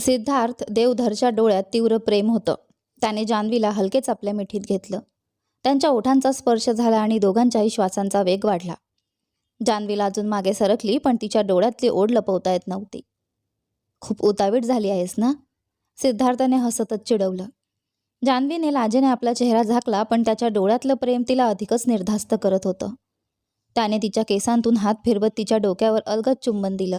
सिद्धार्थ देवधरच्या डोळ्यात तीव्र प्रेम होतं. त्याने जान्हवीला हलकेच आपल्या मिठीत घेतलं. त्यांच्या ओठांचा स्पर्श झाला आणि दोघांच्याही श्वासांचा वेग वाढला. जान्हवीला अजून मागे सरकली पण तिच्या डोळ्यातली ओढ लपवता येत नव्हती. खूप उतावीट झाली आहेस ना? सिद्धार्थाने हसतच चिडवलं. जान्हवीने लाजेने आपला चेहरा झाकला पण त्याच्या डोळ्यातलं प्रेम तिला अधिकच निर्धास्त करत होतं. त्याने तिच्या केसांतून हात फिरवत तिच्या डोक्यावर अलगद चुंबन दिलं.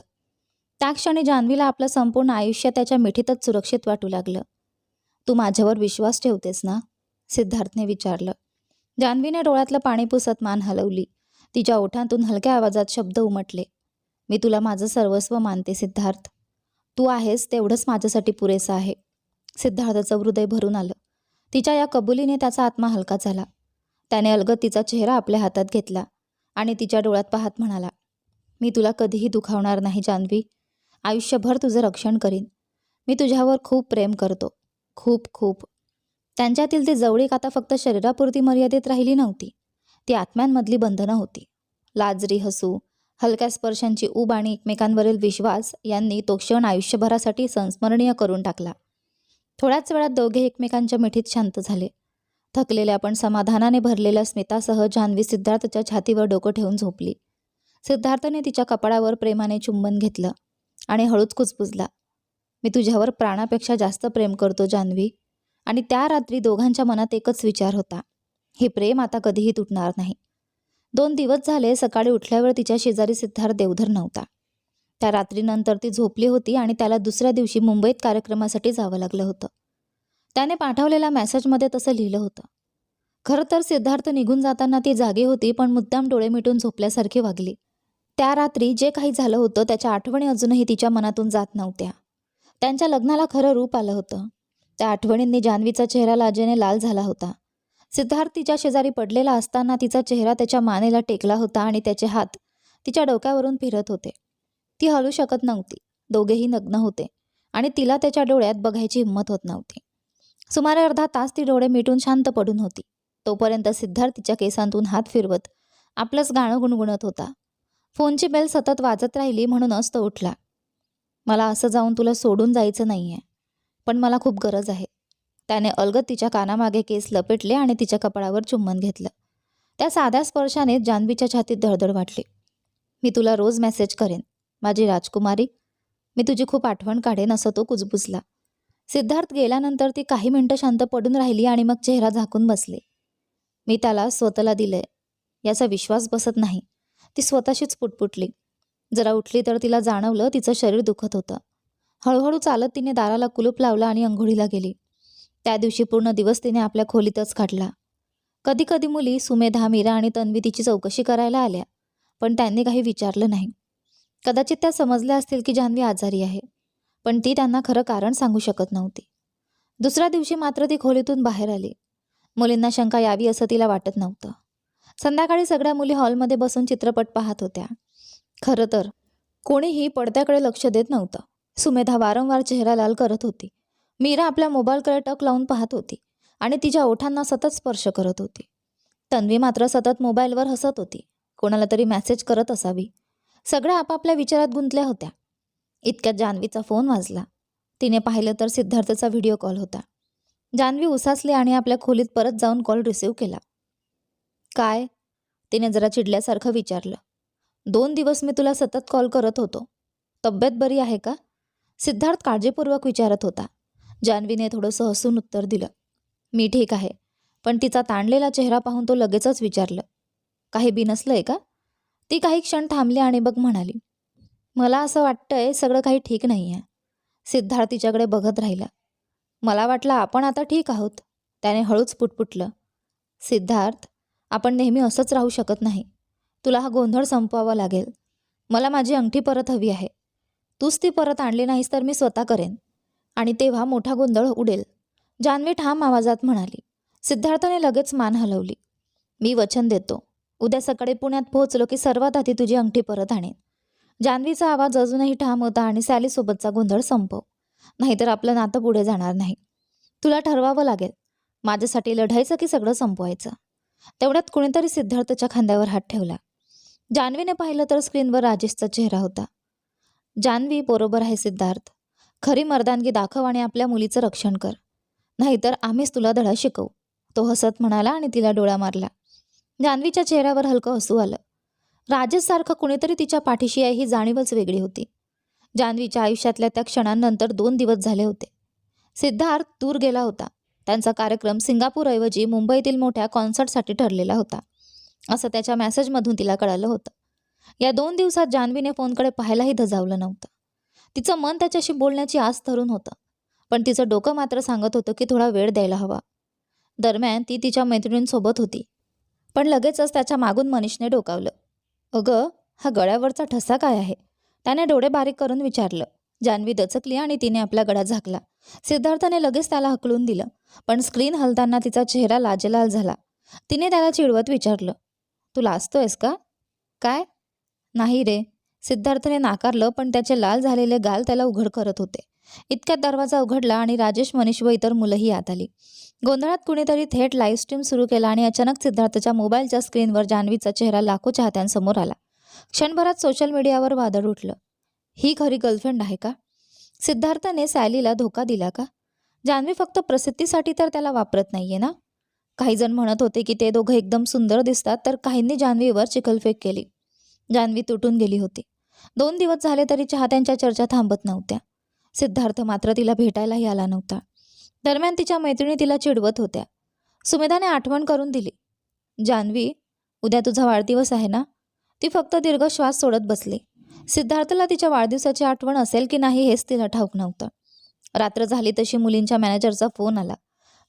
त्या क्षणी जान्हवीला आपलं संपूर्ण आयुष्य त्याच्या मिठीतच सुरक्षित वाटू लागलं. तू माझ्यावर विश्वास ठेवतेस ना? सिद्धार्थने विचारलं. जान्हवीने डोळ्यातलं पाणी पुसत मान हलवली. तिच्या ओठांतून हलक्या आवाजात शब्द उमटले. मी तुला माझं सर्वस्व मानते सिद्धार्थ. तू आहेस तेवढंच माझ्यासाठी पुरेसं आहे. सिद्धार्थचं हृदय भरून आलं. तिच्या या कबुलीने त्याचा आत्मा हलका झाला. त्याने अलगद तिचा चेहरा आपल्या हातात घेतला आणि तिच्या डोळ्यात पाहत म्हणाला मी तुला कधीही दुखावणार नाही जान्हवी. आयुष्यभर तुझं रक्षण करीन. मी तुझ्यावर खूप प्रेम करतो. खूप खूप. त्यांच्यातील ती जवळीक आता फक्त शरीरापुरती मर्यादित राहिली नव्हती. ती आत्म्यांमधली बंधनं होती. लाजरी हसू हलक्या स्पर्शांची ऊब आणि एकमेकांवरील विश्वास यांनी तो क्षण आयुष्यभरासाठी संस्मरणीय करून टाकला. थोड्याच वेळात दोघे एकमेकांच्या मिठीत शांत झाले. थकलेल्या पण समाधानाने भरलेल्या स्मितासह जान्हवी सिद्धार्थच्या छातीवर डोकं ठेवून झोपली. सिद्धार्थने तिच्या कपाळावर प्रेमाने चुंबन घेतलं. आणि हळूच कुजबुजला. मी तुझ्यावर प्राणापेक्षा जास्त प्रेम करतो जान्हवी. आणि त्या रात्री दोघांच्या मनात एकच विचार होता. हे प्रेम आता कधीही तुटणार नाही. दोन दिवस झाले सकाळी उठल्यावर तिच्या शेजारी सिद्धार्थ देवधर नव्हता. त्या रात्रीनंतर ती झोपली होती आणि त्याला दुसऱ्या दिवशी मुंबईत कार्यक्रमासाठी जावं लागलं होतं. त्याने पाठवलेल्या मेसेजमध्ये तसं लिहिलं होतं. खरं तर सिद्धार्थ निघून जाताना ती जागी होती पण मुद्दाम डोळे मिटून झोपल्यासारखी वागली. त्या रात्री जे काही झालं होतं त्याच्या आठवणी अजूनही तिच्या मनातून जात नव्हत्या. त्यांच्या लग्नाला खरं रूप आलं होतं. त्या आठवणींनी जान्हवीचा चेहरा लाजेने लाल झाला होता. सिद्धार्थ तिच्या शेजारी पडलेला असताना तिचा चेहरा त्याच्या मानेला टेकला होता आणि त्याचे हात तिच्या डोक्यावरून फिरत होते. ती हलू शकत नव्हती. दोघेही नग्न होते आणि तिला त्याच्या डोळ्यात बघायची हिंमत होत नव्हती. सुमारे अर्धा तास ती डोळे मिटून शांत पडून होती. तोपर्यंत सिद्धार्थ तिच्या केसांतून हात फिरवत आपलंच गाणं गुणगुणत होता. फोनची बेल सतत वाजत राहिली म्हणूनच तो उठला. मला असं जाऊन तुला सोडून जायचं नाही आहे पण मला खूप गरज आहे. त्याने अलगत तिच्या कानामागे केस लपेटले आणि तिच्या कपाळावर चुंबन घेतलं. त्या साध्या स्पर्शाने जान्हवीच्या छातीत धडधड वाटली. मी तुला रोज मेसेज करेन माझी राजकुमारी. मी तुझी खूप आठवण काढेन असं तो कुजबुजला. सिद्धार्थ गेल्यानंतर ती काही मिनटं शांत पडून राहिली आणि मग चेहरा झाकून बसले. मी त्याला स्वतःला दिलंय याचा विश्वास बसत नाही. ती स्वतःशीच पुटपुटली. जरा उठली तर तिला जाणवलं तिचं शरीर दुखत होतं. हळूहळू चालत तिने दाराला कुलूप लावला आणि अंघोळीला गेली. त्या दिवशी पूर्ण दिवस तिने आपल्या खोलीतच काढला. कधी कधी मुली सुमेधा मीरा आणि तन्वी तिची चौकशी करायला आल्या पण त्यांनी काही विचारलं नाही. कदाचित त्या समजल्या असतील की जान्हवी आजारी आहे पण ती त्यांना खरं कारण सांगू शकत नव्हती. दुसऱ्या दिवशी मात्र ती खोलीतून बाहेर आली. मुलींना शंका यावी असं तिला वाटत नव्हतं. संध्याकाळी सगळ्या मुली हॉलमध्ये बसून चित्रपट पाहत होत्या. खरं तर कोणीही पडद्याकडे लक्ष देत नव्हतं. सुमेधा वारंवार चेहरा लाल करत होती. मीरा आपल्या मोबाईलकडे टक लावून पाहत होती आणि तिच्या ओठांना सतत स्पर्श करत होती. तन्वी मात्र सतत मोबाईलवर हसत होती. कोणाला तरी मेसेज करत असावी. सगळ्या आपापल्या विचारात गुंतल्या होत्या. इतक्यात जान्हवीचा फोन वाजला. तिने पाहिलं तर सिद्धार्थचा व्हिडिओ कॉल होता. जान्हवी उसासली आणि आपल्या खोलीत परत जाऊन कॉल रिसीव्ह केला. काय? तिने जरा चिडल्यासारखं विचारलं. दोन दिवस मी तुला सतत कॉल करत होतो. तब्येत बरी आहे का? सिद्धार्थ काळजीपूर्वक विचारत होता. जान्हवीने थोडंसं हसून उत्तर दिलं. मी ठीक आहे. पण तिचा ताणलेला चेहरा पाहून तो लगेचच विचारलं. काही बिनसलंय का? ती काही क्षण थांबली आणि बघ म्हणाली मला असं वाटतंय सगळं काही ठीक नाही आहे सिद्धार्थ तिच्याकडे बघत राहिला. मला वाटलं आपण आता ठीक आहोत. त्याने हळूच पुटपुटलं. सिद्धार्थ आपण नेहमी असंच राहू शकत नाही. तुला हा गोंधळ संपवावा लागेल. मला माझी अंगठी परत हवी आहे. तूच ती परत आणली नाहीस तर मी स्वतः करेन. आणि तेव्हा मोठा गोंधळ उडेल. जान्हवी ठाम आवाजात म्हणाली. सिद्धार्थाने लगेच मान हलवली. मी वचन देतो. उद्या सकाळी पुण्यात पोहोचलो की सर्वात आधी तुझी अंगठी परत आणेन. जान्हवीचा आवाज अजूनही ठाम होता आणि सॅलीसोबतचा गोंधळ संपव. नाहीतर आपलं नातं पुढे जाणार नाही. तुला ठरवावं लागेल. माझ्यासाठी लढायचं की सगळं संपवायचं? तेवढ्यात कुणीतरी सिद्धार्थच्या खांद्यावर हात ठेवला. जान्हवीने पाहिलं तर स्क्रीनवर राजेशचा चेहरा होता. जान्हवी बरोबर आहे सिद्धार्थ. खरी मर्दानगी दाखव आणि आपल्या मुलीचं रक्षण कर. नाहीतर आम्हीच तुला धडा शिकवू. तो हसत म्हणाला आणि तिला डोळा मारला. जान्हवीच्या चेहऱ्यावर हलकं हसू आलं. राजेशसारखं कुणीतरी तिच्या पाठीशी आहे ही जाणीवच वेगळी होती. जान्हवीच्या आयुष्यातल्या त्या क्षणांनंतर दोन दिवस झाले होते. सिद्धार्थ दूर गेला होता. त्यांचा कार्यक्रम सिंगापूरऐवजी मुंबईतील मोठ्या कॉन्सर्टसाठी ठरलेला होता असं त्याच्या मेसेजमधून तिला कळालं होतं. या दोन दिवसात जान्हवीने फोनकडे पाहायलाही धजावलं नव्हतं. तिचं मन त्याच्याशी बोलण्याची आस धरून होतं पण तिचं डोकं मात्र सांगत होतं की थोडा वेळ द्यायला हवा. दरम्यान ती तिच्या मैत्रिणींसोबत होती पण लगेचच त्याच्या मागून मनीषने डोकावलं. अगं हा गळ्यावरचा ठसा काय आहे? त्याने डोळे बारीक करून विचारलं. जान्हवी दचकली आणि तिने आपला गळा झाकला. सिद्धार्थाने लगेच त्याला हकलून दिलं. पण स्क्रीन हलताना तिचा चेहरा लाजलाल झाला. तिने त्याला चिडवत विचारलं तू लाजतोयस का? काय? नाही रे. सिद्धार्थने नाकारलं पण त्याचे लाल झालेले गाल त्याला उघड करत होते. इतक्यात दरवाजा उघडला आणि राजेश मनीष व इतर मुलंही आत आली. गोंधळात कुणीतरी थेट लाईव्ह स्ट्रीम सुरू केला आणि अचानक सिद्धार्थच्या मोबाईलच्या स्क्रीनवर जान्हवीचा चेहरा लाखो चाहत्यांसमोर आला. क्षणभरात सोशल मीडियावर वादळ उठलं. ही खरी गर्लफ्रेंड आहे का? सिद्धार्थने सॅलीला धोका दिला का? जान्हवी फक्त प्रसिद्धीसाठी तर त्याला वापरत नाहीये ना? काही जण म्हणत होते की ते दोघं एकदम सुंदर दिसतात तर काहींनी जान्हवीवर चिखलफेक केली. जान्हवी तुटून गेली होती. दोन दिवस झाले तरी चाहत्यांच्या चर्चा थांबत नव्हत्या. सिद्धार्थ मात्र तिला भेटायलाही आला नव्हता. दरम्यान तिच्या मैत्रिणी तिला चिडवत होत्या. सुमेधाने आठवण करून दिली. जान्हवी उद्या तुझा वाढदिवस आहे ना? ती फक्त दीर्घ श्वास सोडत बसली. सिद्धार्थला तिच्या वाढदिवसाची आठवण असेल की नाही हेच तिला ठाऊक नव्हतं. रात्र झाली तशी मुलींच्या मॅनेजरचा फोन आला.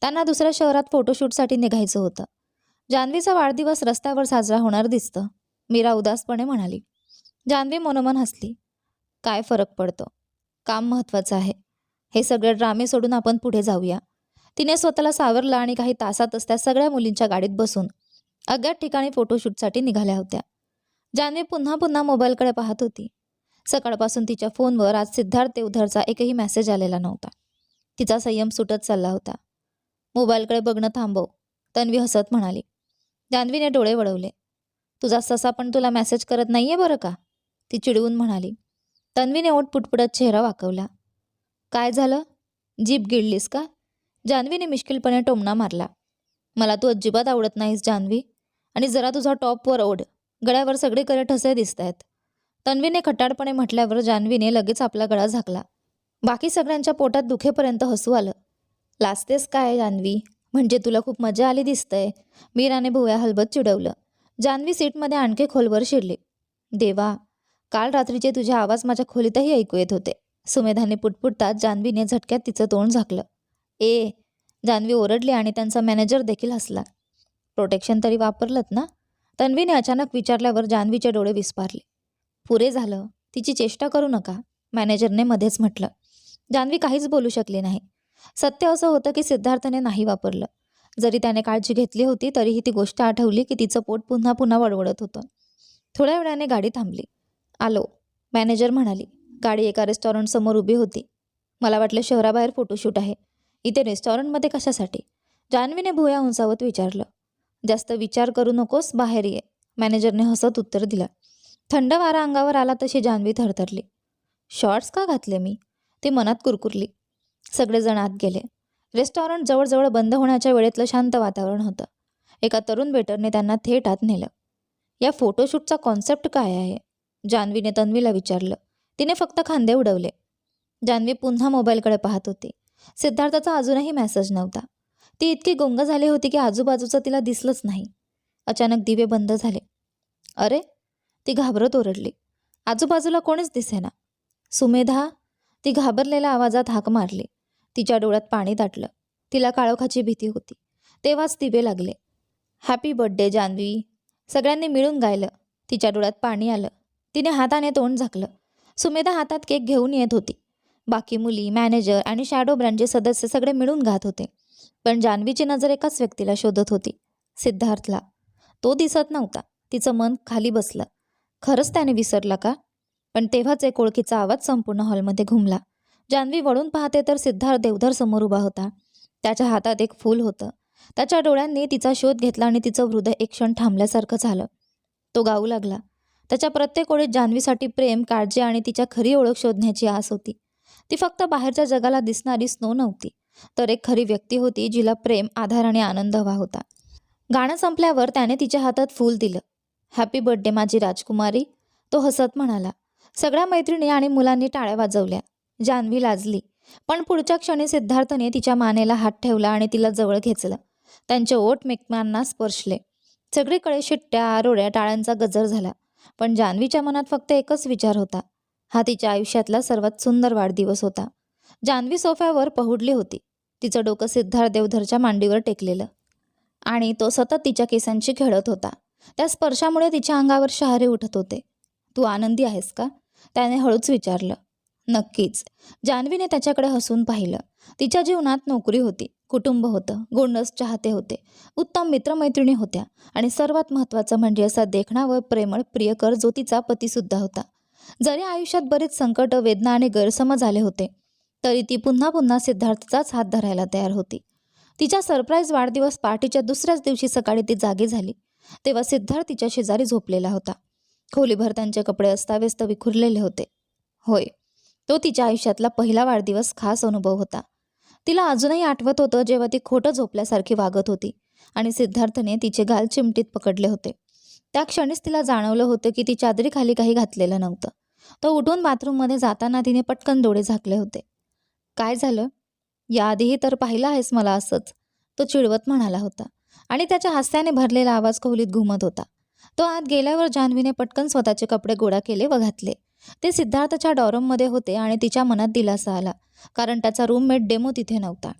त्यांना दुसऱ्या शहरात फोटोशूटसाठी निघायचं होतं. जान्हवीचा वाढदिवस रस्त्यावर साजरा होणार दिसतं. मीरा उदासपणे म्हणाली. जान्हवी मनोमन हसली. काय फरक पडतो? काम महत्त्वाचं आहे. हे सगळे ड्रामे सोडून आपण पुढे जाऊया. तिने स्वतःला सावरलं आणि काही तासातच त्या सगळ्या मुलींच्या गाडीत बसून अज्ञात ठिकाणी फोटोशूटसाठी निघाल्या होत्या. जान्हवी पुन्हा पुन्हा मोबाईलकडे पाहत होती. सकाळपासून तिच्या फोनवर आज सिद्धार्थ देवधरचा एकही मेसेज आलेला नव्हता. तिचा संयम सुटत चालला होता. मोबाईलकडे बघणं थांबव तन्वी हसत म्हणाली. जान्हवीने डोळे वळवले. तुझा ससा पण तुला मेसेज करत नाहीये बरं का? ती चिडवून म्हणाली. तन्वीने ओठ पुटपुटत चेहरा वाकवला. काय झालं? जीप गिळलीस का? जान्हवीने मिश्किलपणे टोमणा मारला. मला तू अजिबात आवडत नाहीस जान्हवी. आणि जरा तुझा टॉपवर ओढ. गळ्यावर सगळीकडे ठसे दिसत आहेत. तन्वीने खट्टाडपणे म्हटल्यावर जान्हवीने लगेच आपला गळा झाकला. बाकी सगळ्यांच्या पोटात दुखेपर्यंत हसू आलं. लाजतेस काय जान्हवी? म्हणजे तुला खूप मजा आली दिसतंय. मीराने भुव्या हलबत चिडवलं. जान्हवी सीटमध्ये आणखी खोलवर शिरली. देवा काल रात्रीचे तुझे आवाज माझ्या खोलीतही ऐकू येत होते. सुमेधाने पुटपुटतात जान्हवीने झटक्यात तिचं तोंड झाकलं. ए जान्हवी ओरडली आणि त्यांचा मॅनेजर देखील हसला. प्रोटेक्शन तरी वापरलंत ना? तन्वीने अचानक विचारल्यावर जान्हवीचे डोळे विस्पारले. पुरे झालं. तिची चेष्टा करू नका मॅनेजरने मध्येच म्हटलं. जान्हवी काहीच बोलू शकली नाही. सत्य असं होतं की सिद्धार्थने नाही वापरलं. जरी त्याने काळजी घेतली होती तरीही ती गोष्ट आठवली की तिचं पोट पुन्हा पुन्हा वडवडत होतं. थोड्या वेळाने गाडी थांबली. आलो मॅनेजर म्हणाली. गाडी एका रेस्टॉरंटसमोर उभी होती. मला वाटलं शहराबाहेर फोटोशूट आहे. इथे रेस्टॉरंटमध्ये कशासाठी? जान्हवीने भुया उंचावत विचारलं. जास्त विचार करू नकोस बाहेर ये. मॅनेजरने हसत उत्तर दिलं. थंड वारा अंगावर आला तशी जान्हवी थरथरली. शॉर्ट्स का घातले मी? ती मनात कुरकुरली. सगळेजण आत गेले. रेस्टॉरंट जवळजवळ बंद होण्याच्या वेळेतलं शांत वातावरण होतं. एका तरुण वेटरने त्यांना थेट आत नेलं. या फोटोशूटचा कॉन्सेप्ट काय आहे? जान्हवीने तन्वीला विचारलं. तिने फक्त खांदे उडवले. जान्हवी पुन्हा मोबाईलकडे पाहत होती. सिद्धार्थाचा अजूनही मेसेज नव्हता. ती इतकी गुंग झाली होती की आजूबाजूचं तिला दिसलंच नाही. अचानक दिवे बंद झाले. अरे ती घाबरत ओरडली. आजूबाजूला कोणीच दिसेना. सुमेधा ती घाबरलेल्या आवाजात हाक मारली. तिच्या डोळ्यात पाणी दाटलं. तिला काळोखाची भीती होती. तेव्हाच दिवे लागले. हॅपी बर्थडे जान्हवी सगळ्यांनी मिळून गायलं. तिच्या डोळ्यात पाणी आलं. तिने हाताने तोंड झाकलं. सुमेधा हातात केक घेऊन येत होती. बाकी मुली मॅनेजर आणि शॅडो ब्रँडचे सदस्य सगळे मिळून गात होते. पण जान्हवीची नजर एकाच व्यक्तीला शोधत होती सिद्धार्थला. तो दिसत नव्हता. तिचं मन खाली बसलं. खरंच त्याने विसरला का? पण तेव्हाच एक ओळखीचा आवाज संपूर्ण हॉलमध्ये घुमला. जान्हवी वळून पाहते तर सिद्धार्थ देवधर समोर उभा होता. त्याच्या हातात एक फूल होतं. त्याच्या डोळ्यांनी तिचा शोध घेतला आणि तिचं हृदय एक क्षण थांबल्यासारखं झालं. तो गाऊ लागला. त्याच्या प्रत्येक ओळीत जान्हवीसाठी प्रेम काळजी आणि तिच्या खरी ओळख शोधण्याची आस होती. ती फक्त बाहेरच्या जगाला दिसणारी स्नो नव्हती. तर एक खरी व्यक्ती होती जिला प्रेम आधार आणि आनंद हवा होता. गाणं संपल्यावर त्याने तिच्या हातात फूल दिलं. हॅपी बर्थडे माझी राजकुमारी तो हसत म्हणाला. सगळ्या मैत्रिणी आणि मुलांनी टाळ्या वाजवल्या. जान्हवी लाजली पण पुढच्या क्षणी सिद्धार्थने तिच्या मानेला हात ठेवला आणि तिला जवळ घेचलं त्यांचे ओठ मेकमांना स्पर्शले. सगळीकडे शिट्ट्या आरोड्या टाळ्यांचा गजर झाला. पण जान्हवीच्या मनात फक्त एकच विचार होता. हा तिच्या आयुष्यातला सर्वात सुंदर वाढदिवस होता. जान्हवी सोफ्यावर पहुडली होती. तिचं डोकं सिद्धार्थ देवधरच्या मांडीवर टेकलेलं. आणि तो सतत तिच्या केसांशी खेळत होता. त्या स्पर्शामुळे तिच्या अंगावर शहारे उठत होते. तू आनंदी आहेस का? त्याने हळूच विचारलं. नक्कीच. जान्हवीने त्याच्याकडे हसून पाहिलं. तिच्या जीवनात नोकरी होती कुटुंब होतं गोंडस चाहते होते उत्तम मित्रमैत्रिणी होत्या आणि सर्वात महत्त्वाचं म्हणजे असा देखणा व प्रेमळ प्रियकर जो तिचा पतीसुद्धा होता. जरी आयुष्यात बरेच संकट वेदना आणि गैरसमज आले होते तरी ती पुन्हा पुन्हा सिद्धार्थचाच हात धरायला तयार होती. तिच्या सरप्राईज वाढदिवस पार्टीच्या दुसऱ्याच दिवशी सकाळी ती जागी झाली तेव्हा सिद्धार्थ तिच्या शेजारी झोपलेला होता. खोलीभर त्यांचे कपडे अस्ताव्यस्त विखुरलेले होते. होय तो तिच्या आयुष्यातला पहिला वाढदिवस खास अनुभव होता. तिला अजूनही आठवत होतं जेव्हा ती खोटं झोपल्यासारखी वागत होती आणि सिद्धार्थने तिचे गाल चिमटीत पकडले होते. त्या क्षणीच तिला जाणवलं होतं की ती चादरीखाली काही घातलेलं नव्हतं. तो उठून बाथरूममध्ये जाताना तिने पटकन डोळे झाकले होते. काय झालं? याआधीही तर पाहिलं आहेस मला असंच. तो चिडवत म्हणाला होता आणि त्याच्या हास्याने भरलेला आवाज खोलीत घुमत होता. तो आत गेल्यावर जान्हवीने पटकन स्वतःचे कपडे गोळा केले व घातले. ते सिद्धार्थच्या डॉरममध्ये होते आणि तिच्या मनात दिलासा आला कारण त्याचा रूममेट डेमो तिथे नव्हता.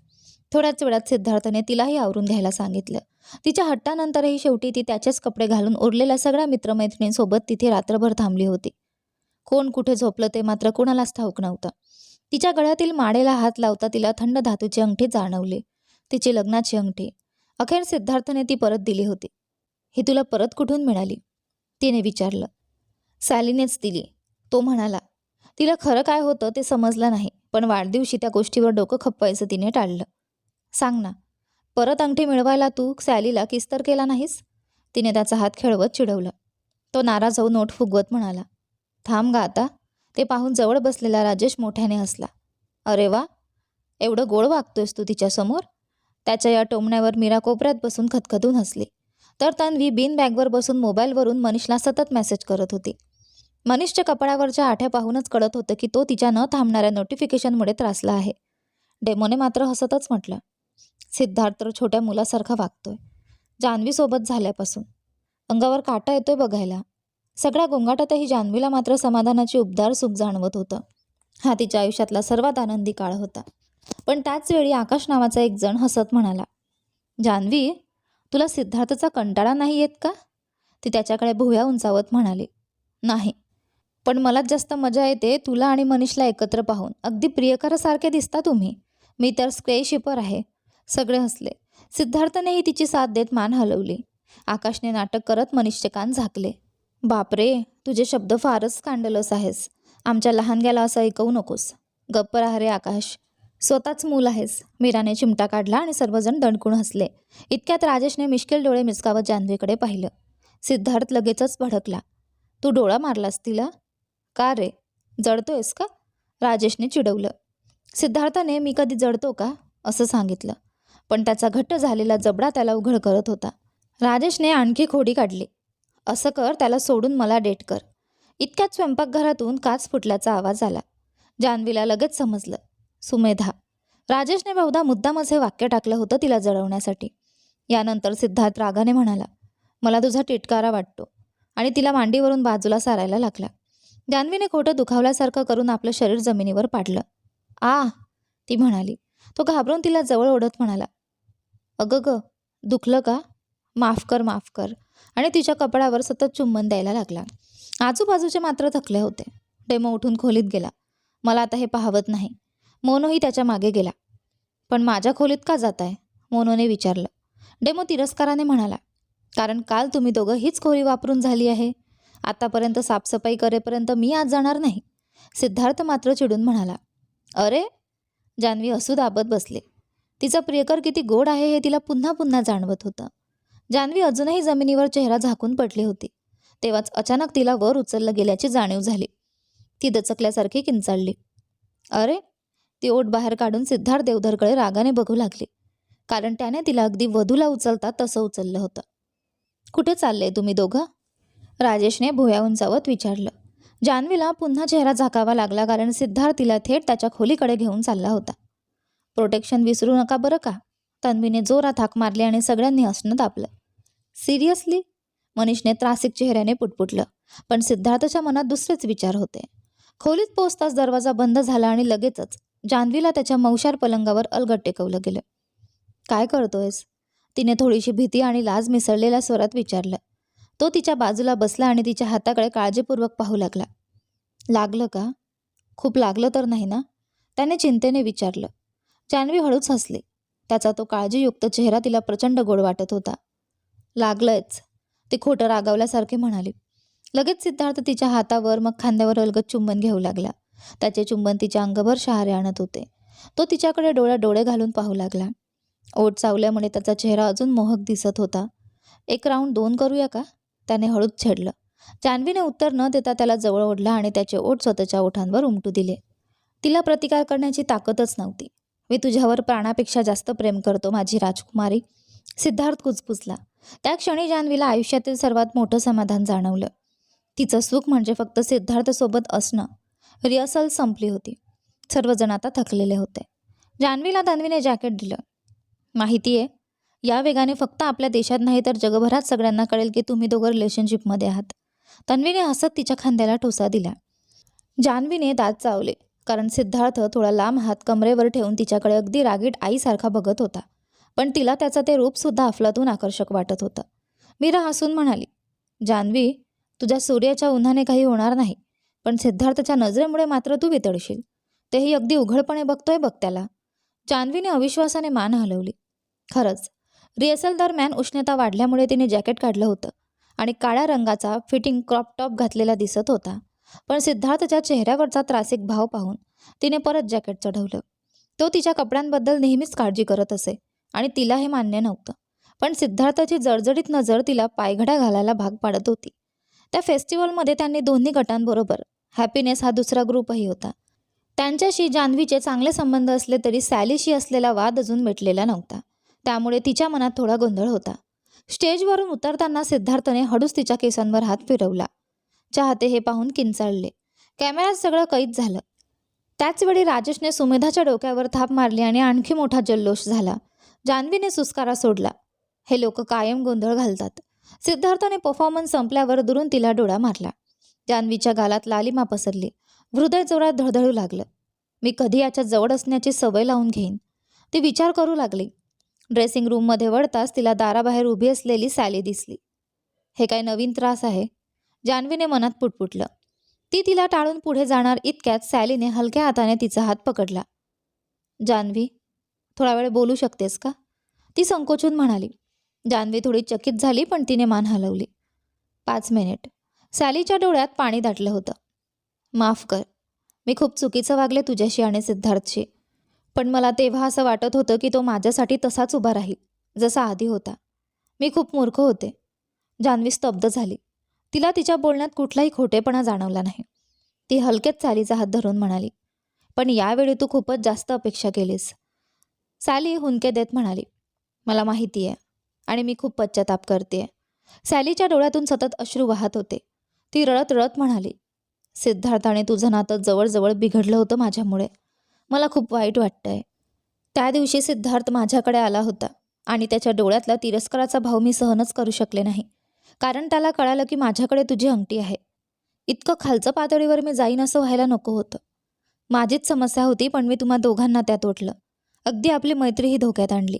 थोड्याच वेळात सिद्धार्थने तिलाही आवरून घ्यायला सांगितलं. तिच्या हट्टानंतरही शेवटी ती त्याचेच कपडे घालून उरलेल्या सगळ्या मित्रमैत्रिणींसोबत तिथे रात्रभर थांबली होती. कोण कुठे झोपलं ते मात्र कुणालाच ठाऊक नव्हतं. तिच्या गळ्यातील माडेला हात लावता तिला थंड धातूची अंगठी जाणवले. तिची लग्नाची अंगठी. अखेर सिद्धार्थने ती परत दिली होती. ही तुला परत कुठून मिळाली? तिने विचारलं. सॅलीनेच दिली. तो म्हणाला तिला खरं काय होतं ते समजलं नाही पण वाढदिवशी त्या गोष्टीवर डोकं खपवायचं तिने टाळलं. सांग ना परत अंगठी मिळवायला तू सॅलीला किस्तर केला नाहीस? तिने त्याचा हात खेळवत चिडवलं. तो नाराज होऊन नोट फुगवत म्हणाला थांब गा आता. ते पाहून जवळ बसलेला राजेश मोठ्याने हसला. अरे वा एवढं गोड वागतोयस तू तिच्यासमोर त्याच्या या टोमण्यावर मीरा कोपऱ्यात बसून खतखतून हसली. तर तन्वी बिन बॅगवर बसून मोबाईलवरून मनीषला सतत मेसेज करत होती. मनीषच्या कपड्यावरच्या आठ्या पाहूनच कळत होतं की तो तिच्या न थांबणाऱ्या नोटिफिकेशनमुळे त्रासला आहे. डेमोने मात्र हसतच म्हटलं सिद्धार्थ तर छोट्या मुलासारखा वागतोय. जान्हवीसोबत झाल्यापासून. अंगावर काटा येतोय बघायला. सगळ्या गोंगाटातही जान्हवीला मात्र समाधानाची उबदार सुख जाणवत होतं. हा तिच्या आयुष्यातला सर्वात आनंदी काळ होता. पण त्याचवेळी आकाश नावाचा एक जण हसत म्हणाला जान्हवी तुला सिद्धार्थचा कंटाळा नाही येत का? ती त्याच्याकडे भुव्या उंचावत म्हणाली नाही. पण मलाच जास्त मजा येते तुला आणि मनीषला एकत्र पाहून. अगदी प्रियकरासारखे दिसता तुम्ही. मी तर स्क्रेशिपर आहे. सगळे हसले. सिद्धार्थनेही तिची साथ देत मान हलवली. आकाशने नाटक करत मनीषचे कान झाकले. बापरे तुझे शब्द फारच स्कॅन्डलस आहेस. आमच्या लहानग्याला असं ऐकवू नकोस. गप्प राहा रे आकाश. स्वतःच मूल आहेस. मीराने चिमटा काढला आणि सर्वजण दणकून हसले. इतक्यात राजेशने मिश्किल डोळे मिसकावत जान्हवीकडे पाहिलं. सिद्धार्थ लगेचच भडकला. तू डोळा मारलास तिला? का रे? जडतोयस का? राजेशने चिडवलं. सिद्धार्थाने मी कधी जडतो का? असं सांगितलं. पण त्याचा घट्ट झालेला जबडा त्याला उघड करत होता. राजेशने आणखी खोडी काढली. असं कर त्याला सोडून मला डेट कर. इतक्यात स्वयंपाकघरातून काच फुटल्याचा आवाज आला. जान्हवीला लगेच समजलं. सुमेधा. राजेशने बहुधा मुद्दामच हे वाक्य टाकलं होतं तिला जळवण्यासाठी. यानंतर सिद्धार्थ रागाने म्हणाला मला तुझा टिटकारा वाटतो. आणि तिला मांडीवरून बाजूला सारायला लागला. जान्हवीने खोटं दुखावल्यासारखं करून आपलं शरीर जमिनीवर पाडलं. आ ती म्हणाली. तो घाबरून तिला जवळ ओढत म्हणाला अगं ग दुखलं का? माफ कर माफ कर. आणि तिच्या कपड्यावर सतत चुंबन द्यायला लागला. आजूबाजूचे मात्र थकले होते. डेमो उठून खोलीत गेला. मला आता हे पाहवत नाही. मोनोही त्याच्यामागे गेला. पण माझ्या खोलीत का जात आहे मोनोने विचारलं. डेमो तिरस्काराने म्हणाला कारण काल तुम्ही दोघं हीच खोली वापरून झाली आहे. आतापर्यंत साफसफाई करेपर्यंत मी आज जाणार नाही. सिद्धार्थ मात्र चिडून म्हणाला अरे जान्हवी हसू दाबत बसले. तिचा प्रियकर किती गोड आहे हे तिला पुन्हा पुन्हा जाणवत होतं. जान्हवी अजूनही जमिनीवर चेहरा झाकून पडली होती. तेव्हाच अचानक तिला वर उचललं गेल्याची जाणीव झाली. ती दचकल्यासारखी किंचाळली. अरे! ती ओट बाहेर काढून सिद्धार्थ देवधरकडे रागाने बघू लागली. कारण त्याने तिला अगदी वधूला उचलता तसं उचललं होतं. कुठे चालले तुम्ही दोघं? राजेशने भुया उंचावत विचारलं. जान्हवीला पुन्हा चेहरा झाकावा लागला कारण सिद्धार्थ तिला थेट त्याच्या खोलीकडे घेऊन चालला होता. प्रोटेक्शन विसरू नका बरं का? तन्वीने जोरात हाक मारली आणि सगळ्यांनी हसणं तापलं सिरियसली मनीषने त्रासिक चेहऱ्याने पुटपुटलं पण सिद्धार्थच्या मनात दुसरेच विचार होते. खोलीत पोचताच दरवाजा बंद झाला आणि लगेचच जान्हवीला त्याच्या मौशार पलंगावर अलगट टेकवलं गेलं. काय करतोयस? तिने थोडीशी भीती आणि लाज मिसळलेल्या स्वरात विचारलं. तो तिच्या बाजूला बसला आणि तिच्या हाताकडे काळजीपूर्वक पाहू लागला. लागलं का? खूप लागलं तर नाही ना? त्याने चिंतेने विचारलं. जान्हवी हळूच हसली. त्याचा तो काळजीयुक्त चेहरा तिला प्रचंड गोड वाटत होता. लागलंच ती खोटं रागावल्यासारखे म्हणाली. लगेच सिद्धार्थ तिच्या हातावर मग खांद्यावर अलगत चुंबन घेऊ लागला. त्याचे चुंबन तिच्या अंगभर शहारे आणत होते. तो तिच्याकडे डोळ्या डोळे घालून पाहू लागला. ओठ चावल्यामुळे त्याचा चेहरा अजून मोहक दिसत होता. एक राऊंड दोन करूया का? त्याने हळूच छेडलं. जान्हवीने उत्तर न देता त्याला जवळ ओढला आणि त्याचे ओठ स्वतःच्या ओठांवर उमटू दिले. तिला प्रतिकार करण्याची ताकदच नव्हती. मी तुझ्यावर प्राणापेक्षा जास्त प्रेम करतो माझी राजकुमारी. सिद्धार्थ कुचपुचला त्या क्षणी जान्हवीला आयुष्यातील सर्वात मोठं समाधान जाणवलं. तिचं सुख म्हणजे फक्त सिद्धार्थसोबत असणं. रिहर्सल संपली होती. सर्वजण आता थकलेले होते. जान्हवीला दानवीने जॅकेट दिलं. माहिती आहे या वेगाने फक्त आपल्या देशात नाही तर जगभरात सगळ्यांना कळेल की तुम्ही दोघं रिलेशनशिपमध्ये आहात. तन्वीने हसत तिच्या खांद्याला ठोसा दिला. जान्हवीने दात चावले कारण सिद्धार्थ थोडा लांब हात कमरेवर ठेवून तिच्याकडे अगदी रागीट आईसारखा बघत होता. पण तिला त्याचं ते रूपसुद्धा अफलातून आकर्षक वाटत होतं. मीरा हसून म्हणाली जान्हवी तुझ्या सूर्याच्या उन्हाने काही होणार नाही पण सिद्धार्थच्या नजरेमुळे मात्र तू वितळशील. तेही अगदी उघडपणे बघतोय बघ त्याला. जान्हवीने अविश्वासाने मान हलवली. खरंच रिहर्सल दरम्यान उष्णता वाढल्यामुळे तिने जॅकेट काढलं होतं आणि काळ्या रंगाचा फिटिंग क्रॉप टॉप घातलेला दिसत होता पण सिद्धार्थच्या चेहऱ्यावरचा त्रासिक भाव पाहून तिने परत जॅकेट चढवलं. तो तिच्या कपड्यांबद्दल नेहमीच काळजी करत असे आणि तिला हे मान्य नव्हतं. पण सिद्धार्थाची जळजळीत नजर तिला पायघड्या घालायला भाग पाडत होती. त्या फेस्टिवलमध्ये त्यांनी दोन्ही गटांबरोबर हॅपीनेस हा दुसरा ग्रुपही होता. त्यांच्याशी जान्हवीचे चांगले संबंध असले तरी सॅलीशी असलेला वाद अजून मिटलेला नव्हता. त्यामुळे तिच्या मनात थोडा गोंधळ होता. स्टेजवरून उतरताना सिद्धार्थने हळूच तिच्या केसांवर हात फिरवला. चाहते हे पाहून किंचाळले. कॅमेऱ्यात सगळं कैद झालं. त्याचवेळी राजेशने सुमेधाच्या डोक्यावर थाप मारली आणि आणखी मोठा जल्लोष झाला. जान्हवीने सुस्कारा सोडला. हे लोक कायम गोंधळ घालतात. सिद्धार्थने परफॉर्मन्स संपल्यावर दुरून तिला डोळा मारला. जान्हवीच्या गालात लालिमा पसरली. हृदय जोरात धडधडू लागलं. मी कधी याच्या जवळ असण्याची सवय लावून घेईन ती विचार करू लागली. ड्रेसिंग रूममध्ये वळताच तिला दाराबाहेर उभी असलेली सॅली दिसली. हे काय नवीन त्रास आहे जान्हवीने मनात पुटपुटलं. ती तिला टाळून पुढे जाणार इतक्यात सॅलीने हलक्या हाताने तिचा हात पकडला. जान्हवी थोडा वेळ बोलू शकतेस का? ती संकोचून म्हणाली. जान्हवी थोडी चकित झाली पण तिने मान हलवली. पाच मिनिट. सॅलीच्या डोळ्यात पाणी दाटलं होतं. माफ कर. मी खूप चुकीचं वागले तुझ्याशी आणि सिद्धार्थशी. पण मला तेव्हा असं वाटत होतं की तो माझ्यासाठी तसाच उभा राहील जसा आधी होता. मी खूप मूर्ख होते. जान्हवी स्तब्ध झाली. तिला तिच्या बोलण्यात कुठलाही खोटेपणा जाणवला नाही. ती हलक्यात चालीचा हात धरून म्हणाली पण यावेळी तू खूपच जास्त अपेक्षा केलीस. सॅली हुंके देत म्हणाली मला माहिती आहे आणि मी खूप पश्चाताप करते. सॅलीच्या डोळ्यातून सतत अश्रू वाहत होते. ती रडत रडत म्हणाली सिद्धार्थाने तुझं नातं जवळजवळ बिघडलं होतं माझ्यामुळे. मला खूप वाईट वाटतंय. त्या दिवशी सिद्धार्थ माझ्याकडे आला होता आणि त्याच्या डोळ्यातला तिरस्काराचा भाव मी सहनच करू शकले नाही. कारण त्याला कळालं की माझ्याकडे तुझी अंगठी आहे. इतकं खालचं पातळीवर मी जाईन असं व्हायला नको होतं. माझीच समस्या होती पण मी तुम्हा दोघांना त्यात ओटलं अगदी आपली मैत्रीही धोक्यात आणली.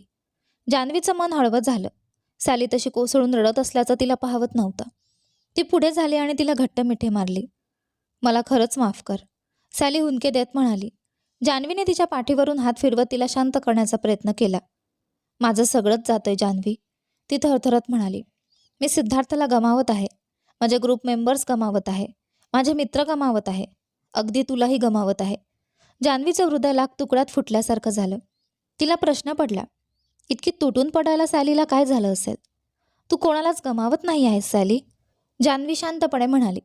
जान्हवीचं मन हळवत झालं. सॅली तशी कोसळून रडत असल्याचं तिला पाहवत नव्हता. ती पुढे झाली आणि तिला घट्ट मिठे मारली. मला खरंच माफ कर सॅली हुंके देत म्हणाली. जान्हवीने तिच्या पाठीवरून हात फिरवत तिला शांत करण्याचा प्रयत्न केला. माझं सगळंच जातंय जान्हवी ती थरथरत म्हणाली. मी सिद्धार्थला गमावत आहे. माझे ग्रुप मेंबर्स गमावत आहे. माझे मित्र गमावत आहे. अगदी तुलाही गमावत आहे. जान्हवीचं हृदय लाख तुकड्यात फुटल्यासारखं झालं. तिला प्रश्न पडला इतकी तुटून पडायला सॅलीला काय झालं असेल? तू कोणालाच गमावत नाही आहेस सॅली. जान्हवी शांतपणे म्हणाली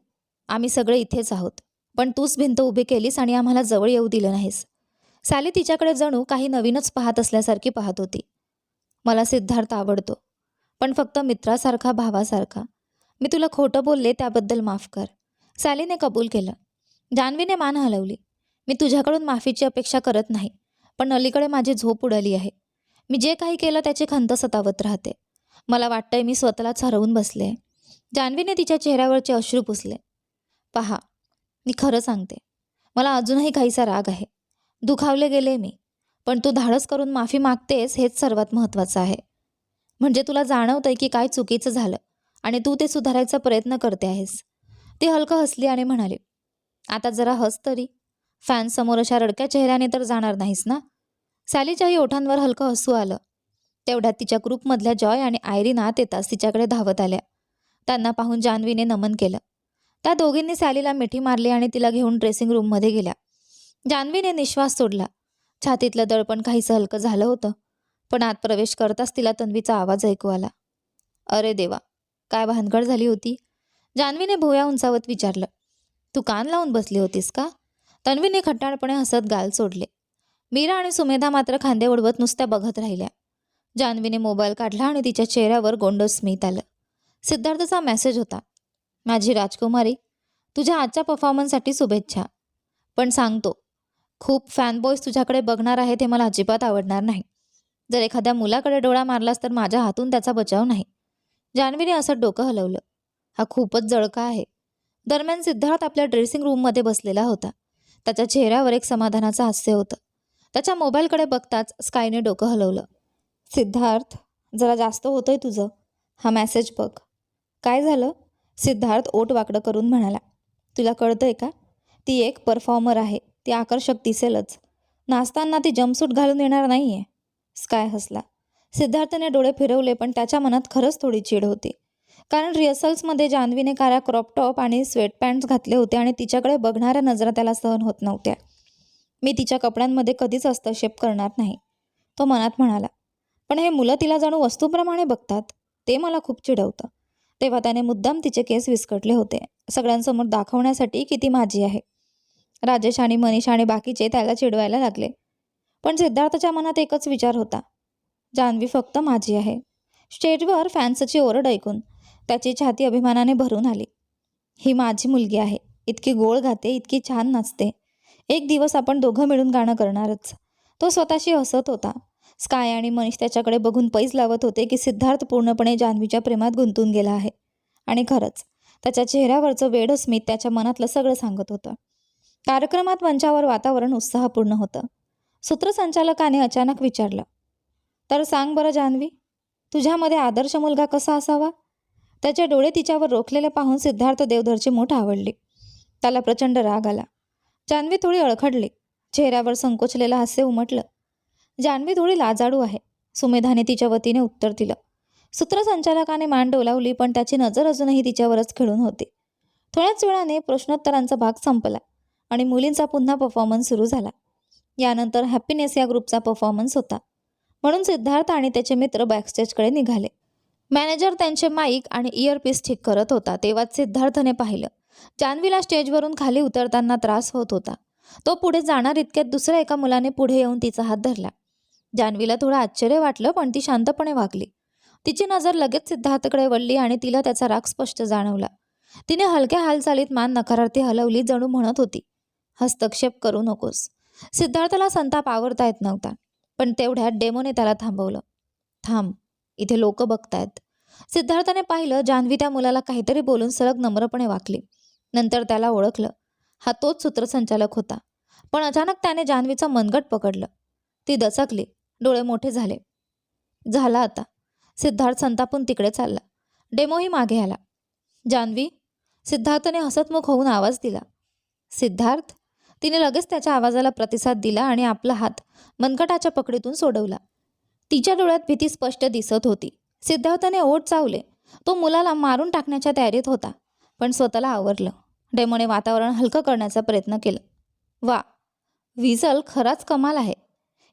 आम्ही सगळे इथेच आहोत पण तूच भिंत उभी केलीस आणि आम्हाला जवळ येऊ दिलं नाहीस. सॅली तिच्याकडे जणू काही नवीनच पाहत असल्यासारखी पाहत होती. मला सिद्धार्थ आवडतो पण फक्त मित्रासारखा भावासारखा. मी तुला खोटं बोलले त्याबद्दल माफ कर. सॅलीने कबूल केलं. जान्हवीने मान हलवली मी तुझ्याकडून माफीची अपेक्षा करत नाही पण अलीकडे माझी झोप उडाली आहे. मी जे काही केलं त्याची खंत सतावत राहते. मला वाटतंय मी स्वतःलाच हरवून बसले जान्हवीने तिच्या चेहऱ्यावरचे अश्रू पुसले. पहा मी खरं सांगते. मला अजूनही काहीसा राग आहे. दुखावले गेले मी. पण तू धाडस करून माफी मागतेस हेच सर्वात महत्त्वाचं आहे. म्हणजे तुला जाणवतंय की काय चुकीचं झालं आणि तू ते सुधारायचा प्रयत्न करते आहेस. ती हलकं हसली आणि म्हणाली आता जरा हस तरी. फॅनसमोर अशा रडक्या चेहऱ्याने तर जाणार नाहीस ना? सॅलीच्याही ओठांवर हलकं हसू आलं. तेवढ्यात तिच्या ग्रुपमधल्या जॉय आणि आयरीन आत येताच तिच्याकडे धावत आल्या. त्यांना पाहून जान्हवीने नमन केलं. त्या दोघींनी सॅलीला मिठी मारली आणि तिला घेऊन ड्रेसिंग रूममध्ये गेल्या. जान्हवीने निश्वास सोडला. छातीतलं दळपण काहीसं हलकं झालं होतं पण आत प्रवेश करताच तिला तन्वीचा आवाज ऐकू आला. अरे देवा काय भानगड झाली होती? जान्हवीने भोया उंचावत विचारलं. तू कान लावून बसली होतीस का? तन्वीने खट्टाळपणे हसत गाल सोडले. मीरा आणि सुमेधा मात्र खांदे उडवत नुसत्या बघत राहिल्या. जान्हवीने मोबाईल काढला आणि तिच्या चेहऱ्यावर गोंड स्मित आलं. सिद्धार्थचा मेसेज होता माझी राजकुमारी तुझ्या आजच्या परफॉर्मन्ससाठी शुभेच्छा. पण सांगतो खूप फॅनबॉयज तुझ्याकडे बघणार आहेत हे मला अजिबात आवडणार नाही. जर एखाद्या मुलाकडे डोळा मारलास तर माझ्या हातून त्याचा बचाव नाही. जान्हवीने असं डोकं हलवलं. हा खूपच जळका आहे. दरम्यान सिद्धार्थ आपल्या ड्रेसिंग रूममध्ये बसलेला होता. त्याच्या चेहऱ्यावर एक समाधानाचं हास्य होतं. त्याच्या मोबाईलकडे बघताच स्कायने डोकं हलवलं. सिद्धार्थ जरा जास्त होतंय तुझं? हा मॅसेज बघ. काय झालं? सिद्धार्थ ओट वाकडं करून म्हणाला. तुला कळतंय का? ती एक परफॉर्मर आहे. ती आकर्षक दिसेलच. नाचताना ती जम्पसूट घालून येणार नाही आहे स्काय हसला. सिद्धार्थने डोळे फिरवले पण त्याच्या मनात खरंच थोडी चिड होती. कारण रिहर्सल्समध्ये जान्हवीने काळ्या क्रॉप टॉप आणि स्वेट पॅन्ट्स घातले होते आणि तिच्याकडे बघणाऱ्या नजरा त्याला सहन होत नव्हत्या. मी तिच्या कपड्यांमध्ये कधीच हस्तक्षेप करणार नाही तो मनात म्हणाला. पण हे मुलं तिला जणू वस्तूप्रमाणे बघतात ते मला खूप चिडवतं. तेव्हा त्याने मुद्दाम तिचे केस विस्कटले होते. सगळ्यांसमोर दाखवण्यासाठी किती माझी आहे. राजेश आणि मनीष आणि बाकीचे त्याला चिडवायला लागले. पण सिद्धार्थच्या मनात एकच विचार होता. जान्हवी फक्त माझी आहे. स्टेजवर फॅन्सची ओरड ऐकून त्याची छाती अभिमानाने भरून आली. ही माझी मुलगी आहे. इतकी गोळ गाते इतकी छान नाचते. एक दिवस आपण दोघं मिळून गाणं करणारच. तो स्वतःशी हसत होता. स्काय आणि मनीष त्याच्याकडे बघून पैज लावत होते की सिद्धार्थ पूर्णपणे जान्हवीच्या प्रेमात गुंतून गेला आहे. आणि खरंच त्याच्या चेहऱ्यावरचं वेड स्मित त्याच्या मनातलं सगळं सांगत होतं. कार्यक्रमात मंचावर वातावरण उत्साहपूर्ण होतं. सूत्रसंचालकाने अचानक विचारलं तर सांग बरं जान्हवी तुझ्यामध्ये आदर्श मुलगा कसा असावा? त्याचे डोळे तिच्यावर रोखलेले पाहून सिद्धार्थ देवधरची मोठ आवडली. त्याला प्रचंड राग आला. जान्हवी थोडी अळखडली. चेहऱ्यावर संकोचलेलं हास्य उमटलं. जान्हवी थोडी लाजाळू आहे. सुमेधाने तिच्या वतीने उत्तर दिलं. सूत्रसंचालकाने मान डोलावली पण त्याची नजर अजूनही तिच्यावरच खेळून होती. थोड्याच वेळाने प्रश्नोत्तरांचा भाग संपला आणि मुलींचा पुन्हा परफॉर्मन्स सुरू झाला. यानंतर हॅपीनेस या ग्रुपचा परफॉर्मन्स होता. म्हणून सिद्धार्थ आणि त्याचे मित्र बॅकस्टेजकडे निघाले. मॅनेजर त्यांचे माईक आणि इयरपीस ठीक करत होता तेव्हाच सिद्धार्थने पाहिलं. जान्हवीला स्टेजवरून खाली उतरताना त्रास होत होता. तो पुढे जाणार इतक्यात दुसऱ्या एका मुलाने पुढे येऊन तिचा हात धरला. जान्हवीला थोडं आश्चर्य वाटलं पण ती शांतपणे वागली. तिची नजर लगेच सिद्धार्थकडे वळली आणि तिला त्याचा राग स्पष्ट जाणवला. तिने हलक्या हालचालीत मान नकारार्थी हलवली जणू म्हणत होती हस्तक्षेप करू नकोस. सिद्धार्थला संताप आवरता येत नव्हता पण तेवढ्यात डेमोने त्याला थांबवलं. थांब. इथे लोक बघतायत. सिद्धार्थाने पाहिलं जान्हवी त्या मुलाला काहीतरी बोलून सलग नम्रपणे वाकली. नंतर त्याला ओळखलं. हा तोच सूत्रसंचालक होता. पण अचानक त्याने जान्हवीचं मनगट पकडलं. ती दचकली. डोळे मोठे झाले. झाला आता. सिद्धार्थ संतापून तिकडे चालला. डेमोही मागे आला. जान्हवी सिद्धार्थने हसतमुख होऊन आवाज दिला. सिद्धार्थ? तिने लगेच त्याच्या आवाजाला प्रतिसाद दिला आणि आपला हात मनगटाच्या पकडीतून सोडवला. तिच्या डोळ्यात भीती स्पष्ट दिसत होती. सिद्धार्थने ओठ चावले. तो मुलाला मारून टाकण्याच्या तयारीत होता पण स्वतःला आवरलं. डेमोने वातावरण हलकं करण्याचा प्रयत्न केला. वा विजल खराच कमाल आहे.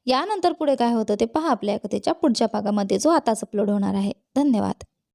यानंतर पुढे काय होतं ते पहा आपल्या कथेच्या पुढच्या भागामध्ये जो आताच अपलोड होणार आहे. धन्यवाद.